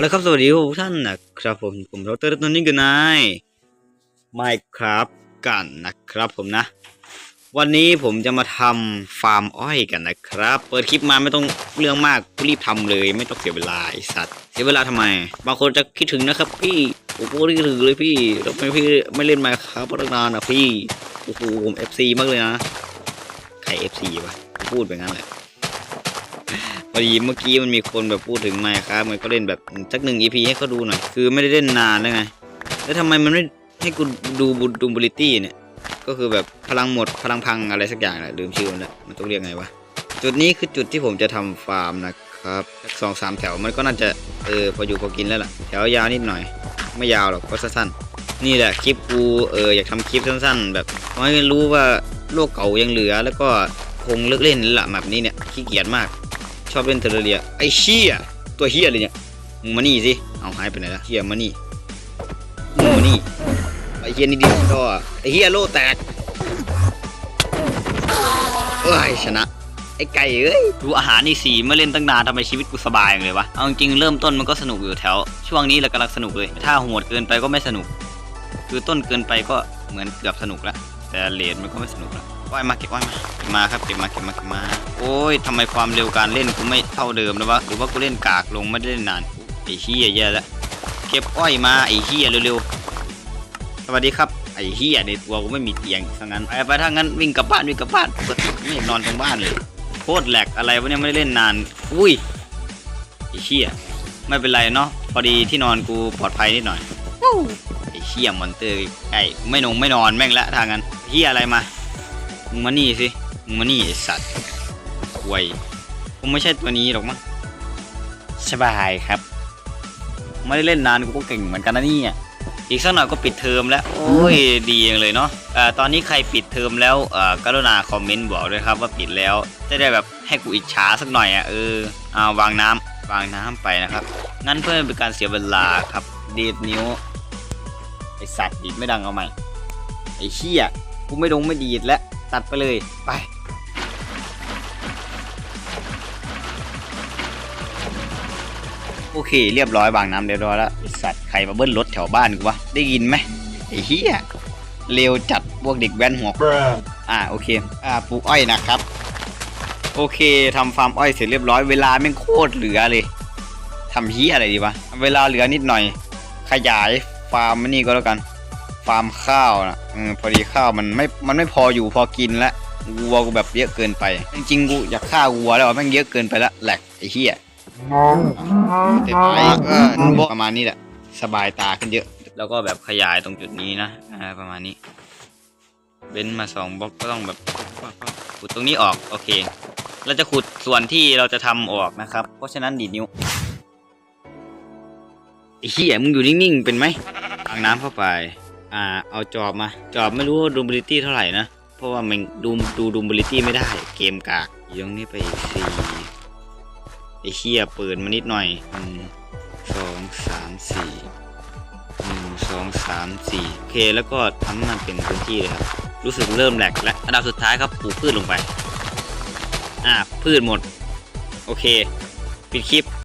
เอาละครับ สวัสดีทุกท่านนะครับผมผมดรตนนี้กันนายไม่ครับกันนะครับผมนะ วันนี้ผมจะมาทำฟาร์มอ้อยกันนะครับ เปิดคลิปมาไม่ต้องเรื่องมากรีบทำเลย ไม่ต้องเสียเวลาไอสัตว์ เสียเวลาทำไม บางคนจะคิดถึงนะครับ พี่โอ้โหคิดถึงเลยพี่ทำไมพี่ไม่เล่นมาครับตั้งนานอะพี่โอ้โหผมเอฟซีมากเลยนะใครเอฟซีวะพูดไปงั้นแหละ พอดีเมื่อกี้มันมีคนแบบพูดถึงไมค์ครับมันก็เล่นแบบสักหนึ่ง EP ให้เขาดูหน่อย คือไม่ได้เล่นนานแล้วไง แล้วทำไมมันไม่ให้กูดูบูดูบิลิตี้เนี่ย ก็คือแบบพลังหมดพลังพังอะไรสักอย่างแหละลืมชื่อมันแล้วมันต้องเรียกไงวะ จุดนี้คือจุดที่ผมจะทำฟาร์มนะครับสองสามแถวมันก็น่าจะเออพออยู่พอกินแล้วล่ะ แถวยาวนิดหน่อย ไม่ยาวหรอกก็สั้นๆ นี่แหละคลิปกูเอออยากทำคลิปสั้น ๆ แบบให้รู้ว่าโลกเก่ายังเหลือแล้วก็คงเลิกเล่นละแบบนี้เนี่ยขี้เกียจมาก ชอบเล่นเทอร์เรียไอ้เชี่ยตัวเฮียเลยเนี่ยมึงมานี่สิเอาหายไปไหนละเฮียมานี่มึงมานี่ไอ้เฮียนี่ดิก็ไอ้เฮียโลแตกเอ้ยชนะไอ้ไก่เอ้ยดูอาหารนี่สีเมื่อเล่นตั้งนานทำไมชีวิตกูสบายอย่างเลยวะ เอาจริงเริ่มต้นมันก็สนุกอยู่แถว ช่วงนี้แหละกำลังสนุกเลย ถ้าโหดเกินไปก็ไม่สนุก คือต้นเกินไปก็เหมือนเกือบสนุกแล้วแต่เลนมันก็ไม่สนุกแล้ว ว่ายมาเก็บว่ายมาเก็บมาครับเก็บมาเก็บมาเก็บมา โอ้ยทำไมความเร็วการเล่นกูไม่เท่าเดิมแล้ววะหรือว่ากูเล่นกากลงไม่ได้เล่นนานไอ้เฮียแย่แล้วเก็บอ้อยมาไอ้เฮียเร็วๆสวัสดีครับไอ้เฮียในตัวกูไม่มีเตียงทั้งนั้นไปไปถ้างั้นวิ่งกลับบ้านวิ่งกลับบ้านปกติไม่นอนตรงบ้านเลยโคตรแหลกอะไรวะเนี่ยไม่ได้เล่นนาน อุ้ยไอ้เฮียไม่เป็นไรเนาะพอดีที่นอนกูปลอดภัยนิดหน่อยไอ้เฮียมอนเตอร์ไอ้ไม่นงไม่นอนแม่งละทางนั้นเฮียอะไรมา มึงมานี่สิ มึงมานี่ไอสัตว์ควยคงไม่ใช่ตัวนี้หรอกมั้งสบายครับ ไม่ได้เล่นนานกูก็เก่งเหมือนกันนะเนี่ยอีกสักหน่อยก็ปิดเทอมแล้ว โอ้ยดีจังเลยเนาะอ่อตอนนี้ใครปิดเทอมแล้วอ่อกรุณาคอมเมนต์บอกด้วยครับว่าปิดแล้ว จะได้แบบให้กูอิจฉาสักหน่อยอะเออเอาวางน้ำวางน้ำไปนะครับ งั้นเพื่อเป็นการเสียเวลาครับ ดีดนิ้ว ไอสัตว์ดีดไม่ดังเอาใหม่ ไอเชี่ยกูไม่ลงไม่ดีดแล้ว ตัดไปเลยไปโอเค เรียบร้อยวางน้ำเรียบร้อยแล้วไอ้สัตว์ใครมาเบิ้ลรถแถวบ้านกูวะได้ยินไหมไอ้เหี้ยเร็วจัดพวกเด็กแว้นหัว Bruh. อ่าโอเคอ่าปลูกอ้อยนะครับ โอเคทำฟาร์มอ้อยเสร็จเรียบร้อยเวลาแม่งโคตรเหลือเลยทำเฮียอะไรดีวะเวลาเหลือนิดหน่อย ขยายฟาร์มมันนี่ก็แล้วกันฟาร์มข้าวนะอพอดีข้าวมันไม่ มันไม่พออยู่พอกินแล้ววัวกูแบบเยอะเกินไป จริงๆกูอยากฆ่าวัวแล้วอะแม่งเยอะเกินไปละแหลกไอ้เหี้ยเต็มไปก็ประมาณนี้แหละ สบายตาขึ้นเยอะ แล้วก็แบบขยายตรงจุดนี้นะอ่าประมาณนี้เว้นมาสองบล็อกก็ต้องแบบขุดตรงนี้ออกโอเค เราจะขุดส่วนที่เราจะทำออกนะครับ เพราะฉะนั้นดีดนิ้วไอ้เหี้ยมึงอยู่นิ่งๆเป็นไหมทางน้ำเข้าไป อ่าเอาจอบมา จอบไม่รู้ว่าดูมบิลิตี้เท่าไหร่นะ เพราะว่ามันดูดูดูมบิลิตี้ไม่ได้ เกมกากยงนี้ไปสี่ไอ้เหี้ยเปิดมานิดหน่อยหนึ่งสองสามสี่หนึ่งสองสามสี่โอเคแล้วก็ทำให้มันเป็นพื้นที่เลยครับ รู้สึกเริ่มแหลกและอันดับสุดท้ายครับปลูกพืชลงไป อ่าพืชหมด โอเค ปิดคลิป